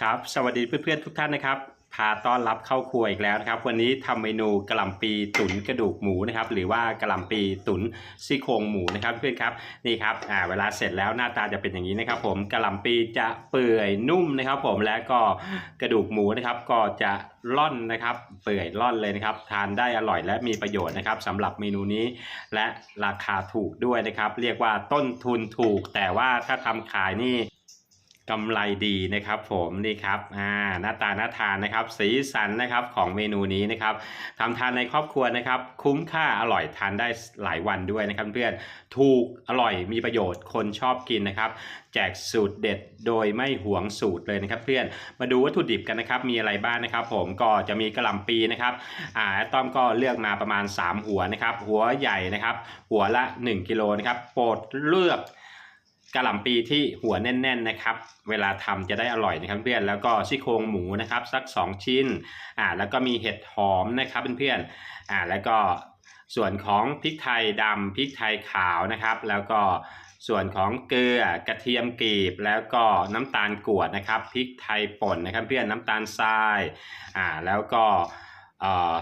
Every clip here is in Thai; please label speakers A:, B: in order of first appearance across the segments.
A: ครับสวัสดีเพื่อนๆทุกท่านนะครับพาต้อนรับเข้าครัวอีกแล้วนะครับ วันนี้ทำเมนูกะหล่ำปีตุ๋นกระดูกหมูนะครับ หรือว่ากะหล่ำปีตุ๋นซี่โครงหมูนะครับเพื่อนครับนี่ครับอ่าเวลาเสร็จแล้วหน้าตาจะเป็นอย่างนี้นะครับ ผมกะหล่ำปีจะเปื่อยนุ่มนะครับ ผมและก็กระดูกหมูนะครับ ก็จะร่อนนะครับ เปื่อยร่อนเลยนะครับ ทานได้อร่อยและมีประโยชน์นะครับสำหรับเมนูนี้ และราคาถูกด้วยนะครับ เรียกว่าต้นทุนถูก แต่ว่าถ้าทำขายนี่ กำไรดีนะครับผมนี่ครับอ่าหน้าตาน่าทานนะครับ สีสันนะครับของเมนูนี้นะครับทำทานในครอบครัวนะครับ คุ้มค่าอร่อยทานได้หลายวันด้วยนะครับเพื่อนถูกอร่อยมีประโยชน์คนชอบกินนะครับ แจกสูตรเด็ดโดยไม่หวงสูตรเลยนะครับเพื่อนมาดูวัตถุดิบกันนะครับ มีอะไรบ้างนะครับ ผมก็จะมีกระหล่ำปีนะครับอ่าตต้อมก็เลือกมาประมาณ 3 หัวนะครับ หัวใหญ่นะครับ หัวละ 1กิโลนะครับโปรดเลือก กระหล่ำปีที่หัวแน่นๆนะครับ เวลาทำจะได้อร่อยนะครับเพื่อนแล้วก็ซี่โครงหมูนะครับสัก 2 ชิ้นอ่าแล้วก็มีเห็ดหอมนะครับเพื่อนๆอ่าแล้วก็ส่วนของพริกไทยดำพริกไทยขาวนะครับ แล้วก็ส่วนของเกลือกระเทียมกรีบ แล้วก็น้ำตาลกวดนะครับพริกไทยป่นนะครับ เพื่อนน้ำตาลทรายอ่าแล้วก็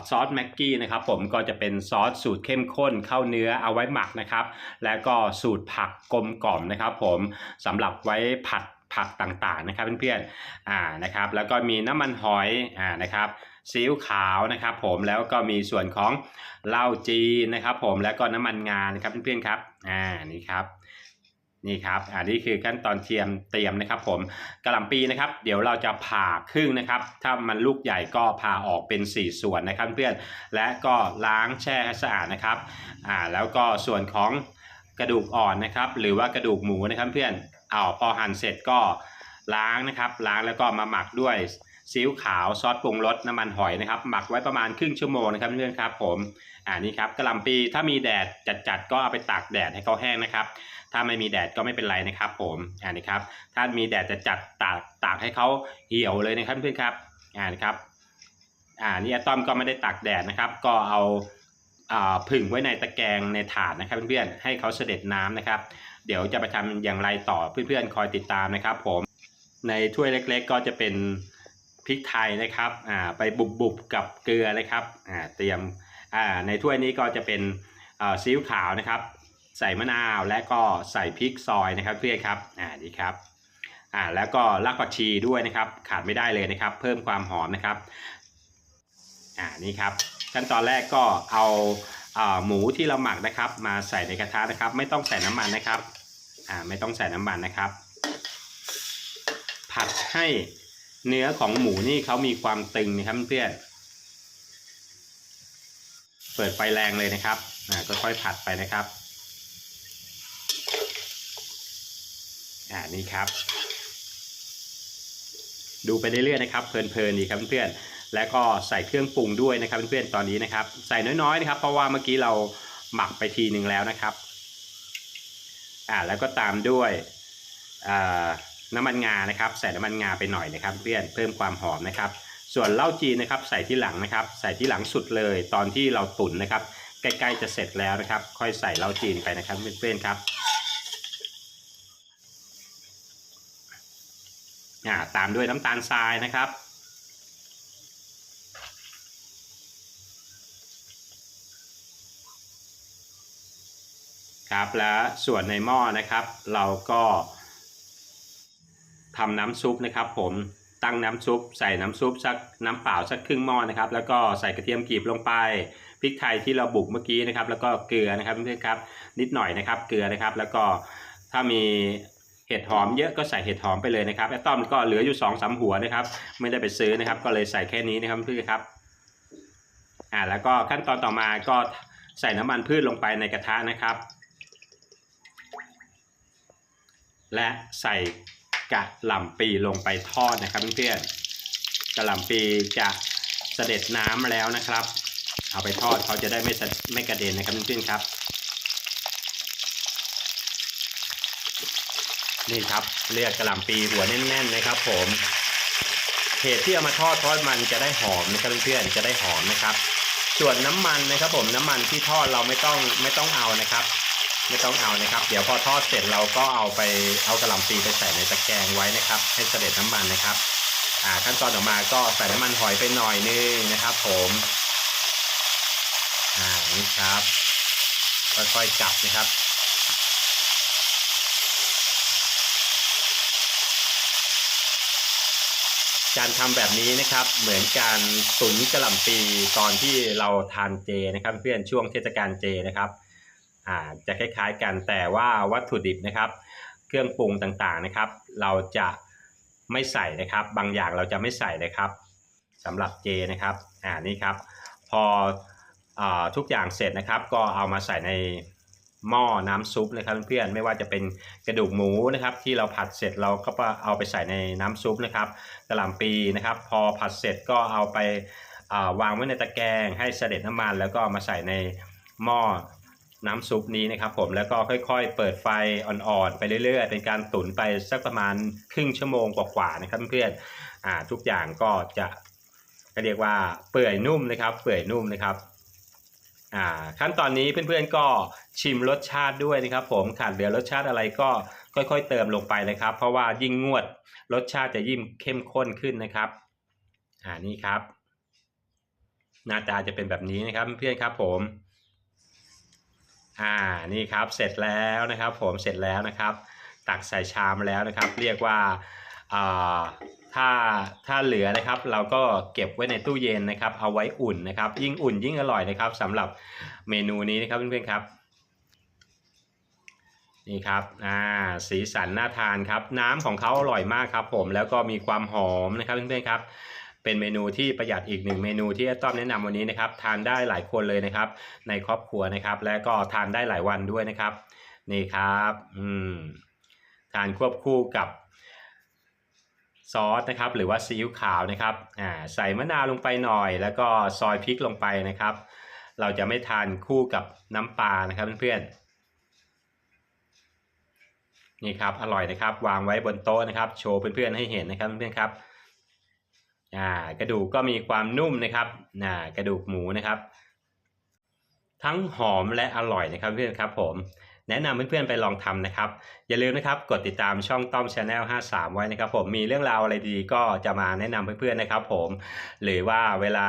A: ซอสแม็กกี้นะครับผมก็จะเป็นซอสสูตรเข้มข้นเข้าเนื้อเอาไว้หมักนะครับ แล้วก็สูตรผักกลมกล่อมนะครับ ผมสำหรับไว้ผัดผักต่างๆนะครับเพื่อนๆอ่านะครับแล้วก็มีน้ำมันหอยอ่านะครับซีอิ๊วขาวนะครับ ผมแล้วก็มีส่วนของเหล้าจีนนะครับ ผมแล้วก็น้ำมันงานะครับเพื่อนๆครับอ่านี่ครับ นี่ครับอันนี้คือขั้นตอนเทียมเตรียมนะครับ ผมกระหล่ำปีนะครับ เดี๋ยวเราจะผ่าครึ่งนะครับ ถ้ามันลูกใหญ่ก็ผ่าออกเป็น 4 ส่วนนะครับเพื่อนและก็ล้างแช่ให้สะอาดนะครับอ่าแล้วก็ส่วนของกระดูกอ่อนนะครับ หรือว่ากระดูกหมูนะครับเพื่อนเอาพอหั่นเสร็จก็ล้างนะครับ ล้างแล้วก็มาหมักด้วย ซีอิ๊วขาวซอสปรุงรสน้ำมันหอยนะครับ หมักไว้ประมาณครึ่งชั่วโมงนะครับเพื่อนครับผมอ่านี่ครับกระหล่ำปีถ้ามีแดดจัดๆก็เอาไปตากแดดให้เขาแห้งนะครับ ถ้าไม่มีแดดก็ไม่เป็นไรนะครับผมอ่านี่ครับถ้ามีแดดจะจัดตากตากให้เขาเหี่ยวเลยนะครับเพื่อนครับอ่านะครับอ่านี่อะตอมก็ไม่ได้ตากแดดนะครับ ก็เอาอ่าผึ่งไว้ในตะแกรงในถาดนะครับเพื่อนๆให้เขาเสด็จน้ำนะครับ เดี๋ยวจะไปทำอย่างไรต่อเพื่อนๆคอยติดตามนะครับ ผมในถ้วยเล็ก ๆ ก็จะเป็น พริกไทยนะครับอ่าไปบุบๆกับเกลือนะครับอ่าเตรียมอ่าในถ้วยนี้ก็จะเป็นอ่าซีอิ๊วขาวนะครับ ใส่มะนาวและก็ใส่พริกซอยนะครับเพื่อนครับอ่านี่ครับอ่าแล้วก็รากผักชีด้วยนะครับขาดไม่ได้เลยนะครับ เพิ่มความหอมนะครับอ่านี่ครับขั้นตอนแรกก็เอาอ่าหมูที่เราหมักนะครับ มาใส่ในกระทะนะครับ ไม่ต้องใส่น้ำมันนะครับอ่าไม่ต้องใส่น้ำมันนะครับ ผัดให้ เนื้อของหมูนี่เขามีความตึงนะครับเพื่อนเปิดไฟแรงเลยนะครับอ่าค่อยๆผัดไปนะครับอ่านี่ครับ ดูไปเรื่อยๆนะครับ เพลินๆดีครับเพื่อนแล้วก็ใส่เครื่องปรุงด้วยนะครับเพื่อนๆตอนนี้นะครับ ใส่น้อยๆนะครับ เพราะว่าเมื่อกี้เราหมักไปทีหนึ่งแล้วนะครับอ่าแล้วก็ตามด้วยอ่า น้ำมันงานะครับ ใส่น้ำมันงาไปหน่อยนะครับเพื่อนเพิ่มความหอมนะครับ ส่วนเหล้าจีนนะครับ ใส่ที่หลังนะครับ ใส่ที่หลังสุดเลย ตอนที่เราตุ๋นนะครับ ใกล้ๆจะเสร็จแล้วนะครับ ค่อยใส่เหล้าจีนไปนะครับเพื่อนๆครับอ่าตามด้วยน้ำตาลทรายนะครับครับและส่วนในหม้อนะครับ เราก็ ทำน้ำซุปนะครับ ผมตั้งน้ำซุป ใส่น้ำซุปสักน้ำเปล่าสักครึ่งหม้อนะครับ แล้วก็ใส่กระเทียมกรีบลงไปพริกไทยที่เราบุกเมื่อกี้นะครับ แล้วก็เกลือนะครับเพื่อนๆครับ นิดหน่อยนะครับ เกลือนะครับ แล้วก็ถ้ามีเห็ดหอมเยอะก็ใส่เห็ดหอมไปเลยนะครับแอตตอมก็เหลืออยู่สองสามหัวนะครับ ไม่ได้ไปซื้อนะครับ ก็เลยใส่แค่นี้นะครับเพื่อนครับอ่าแล้วก็ขั้นตอนต่อมาก็ใส่น้ำมันพืชลงไปในกระทะนะครับ และใส่ กะหล่ำปีลงไปทอดนะครับเพื่อนๆกะหล่ำปีจะเสด็จน้ำแล้วนะครับ เอาไปทอดเขาจะได้ไม่สะไม่กระเด็นนะครับเพื่อนๆครับ นี่ครับเลือกกะหล่ำปีหัวแน่น ๆ นะครับ ผมเหตุที่เอามาทอดเพราะมันจะได้หอมนะครับเพื่อนๆจะได้หอมนะครับ ส่วนน้ำมันนะครับ ผมน้ำมันที่ทอดเราไม่ต้องไม่ต้องเอานะครับ ไม่ต้องเอานะครับ เดี๋ยวพอทอดเสร็จเราก็เอาไปเอากระหล่ำปีไปใส่ในตะแกรงไว้นะครับ ให้เสด็จน้ำมันนะครับ อ่าขั้นตอนต่อมาก็ใส่น้ำมันหอยไปหน่อยนึงนะครับ ผมอ่านี่ครับค่อยๆจับนะครับการทำแบบนี้นะครับเหมือนการตุ๋นกระหล่ำปีตอนที่เราทานเจนะครับ เพื่อนช่วงเทศกาลเจนะครับ อ่าจะคล้ายๆกันแต่ว่าวัตถุดิบนะครับ เครื่องปรุงต่างๆนะครับ เราจะไม่ใส่นะครับ บางอย่างเราจะไม่ใส่นะครับสำหรับเจนะครับอ่านี่ครับ พออทุกอย่างเสร็จนะครับ ก็เอามาใส่ในหม้อน้ำซุปนะครับเพื่อนๆไม่ว่าจะเป็นกระดูกหมูนะครับ ที่เราผัดเสร็จเราก็เอาไปใส่ในน้ำซุปนะครับกระหล่ำปีนะครับ พอผัดเสร็จก็เอาไปาวางไว้ในตะแกรงให้เสด็จน้ำมัน แล้วก็มาใส่ในหม้อ น้ำซุปนี้นะครับผมแล้วก็ค่อยๆ เปิดไฟอ่อนๆ ไปเรื่อยๆ เป็นการตุ๋นไปสักประมาณครึ่งชั่วโมงกว่าๆนะครับเพื่อนอ่าทุกอย่างก็จะก็เรียกว่าเปื่อยนุ่มนะครับ เปื่อยนุ่มนะครับอ่าขั้นตอนนี้เพื่อนๆก็ชิมรสชาติด้วยนะครับ ผมขาดเหลือรสชาติอะไรก็ค่อยๆ เติมลงไปนะครับ เพราะว่ายิ่งงวดรสชาติจะยิ่งเข้มข้นขึ้นนะครับอ่านี่ครับ หน้าตาจะเป็นแบบนี้นะครับเพื่อนๆครับผม อ่านี่ครับเสร็จแล้วนะครับ ผมเสร็จแล้วนะครับ ตักใส่ชามแล้วนะครับ เรียกว่าอ่าถ้าถ้าเหลือนะครับ เราก็เก็บไว้ในตู้เย็นนะครับ เอาไว้อุ่นนะครับ ยิ่งอุ่นยิ่งอร่อยนะครับสำหรับเมนูนี้นะครับเพื่อนๆครับนี่ครับ อ่า สีสันน่าทานครับ น้ำของเขาอร่อยมากครับผม แล้วก็มีความหอมนะครับเพื่อนๆครับ เป็นเมนูที่ประหยัดอีกหนึ่งเมนูที่ต้อมแนะนำวันนี้นะครับ ทานได้หลายคนเลยนะครับ ในครอบครัวนะครับ และก็ทานได้หลายวันด้วยนะครับ นี่ครับอืมทานควบคู่กับซอสนะครับหรือว่าซีอิ๊วขาวนะครับอ่าใส่มะนาวลงไปหน่อย แล้วก็ซอยพริกลงไปนะครับ เราจะไม่ทานคู่กับน้ำปลานะครับเพื่อนๆนี่ครับอร่อยนะครับ วางไว้บนโต๊ะนะครับ โชว์เพื่อนๆให้เห็นนะครับเพื่อนๆครับ อ่ากระดูกก็มีความนุ่มนะครับอ่ากระดูกหมูนะครับ ทั้งหอมและอร่อยนะครับเพื่อนครับผมแนะนำเพื่อนๆไปลองทำนะครับ อย่าลืมนะครับกดติดตามช่องต้อมชาแนล53 ไว้นะครับ ผมมีเรื่องราวอะไรดีก็จะมาแนะนำเพื่อนๆนะครับ ผม หรือว่าเวลา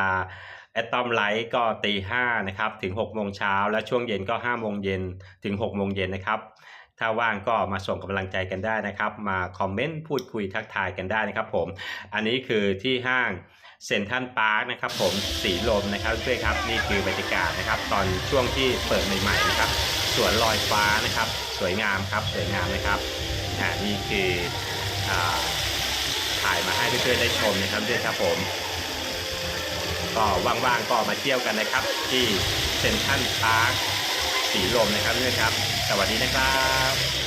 A: แอตตอมไลท์ก็ตีห้านะครับถึง6โมงเช้าและช่วงเย็นก็5โมงเย็นถึง6โมงเย็นนะครับ ถ้าว่างก็มาส่งกำลังใจกันได้นะครับ มาคอมเมนต์พูดคุยทักทายกันได้นะครับผม อันนี้คือที่ห้างเซนทันพาร์คนะครับผมสีลมนะครับเพื่อนครับนี่คือบรรยากาศนะครับ ตอนช่วงที่เปิดใหม่ๆนะครับสวนลอยฟ้านะครับ สวยงามครับสวยงามนะครับอ่านี่คืออถ่ายมาให้เพื่อนๆได้ชมนะครับด้วยครับผมก็ว่างๆก็มาเที่ยวกันนะครับ ที่เซนทรัลพาร์คสีลมนะครับเพื่อนครับ สวัสดีนะครับ